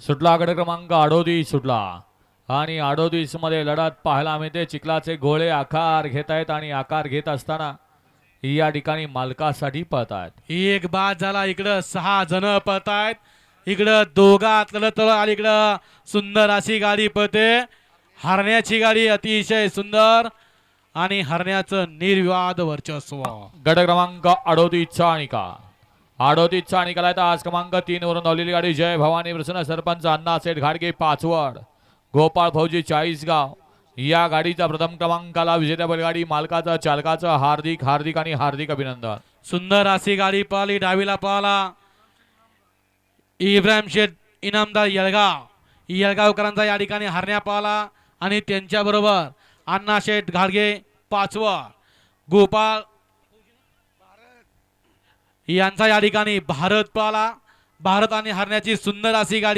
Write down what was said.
सुटला गट क्रमांक अडोतीस सुटला. आणि अडोतीसमध्ये लढत पाहायला मिळते चिखलाचे गोळे आकार घेत आहेत आणि आकार घेत असताना या ठिकाणी मालकासाठी पळतायत. एक बाद झाला. इकडं सहा जण पळतायत. इकडं दोघात लढत आणि इकडं सुंदर अशी गाडी पळते. हरण्याची गाडी अतिशय सुंदर आणि हरण्याचं निर्विवाद वर्चस्व. गट क्रमांक अडोतीसचा निकाल. आडोतीचा निकाला आहे तर आज क्रमांक तीन वरून धावलेली गाडी. जय भवानी प्रसन्न सरपंच अण्णा सेठ घाडगे पाचवड. गोपाळ फौजी चाळीसगाव. या गाडीचा प्रथम क्रमांकाला विजेत्या बैलगाडी मालकाचं चालकाचं हार्दिक हार्दिक आणि हार्दिक अभिनंदन. सुंदर अशी गाडी पळाली डावीला पाहला. इब्राहिम शेठ इनामदार येळगाव. येळगावकरांचा या ठिकाणी हरण्या पाहला आणि त्यांच्याबरोबर अण्णा शेठ घाडगे पाचवा गोपाळ यांचा या ठिकाणी भारत पाला. भारताने हरण्याची सुंदर अशी गाडी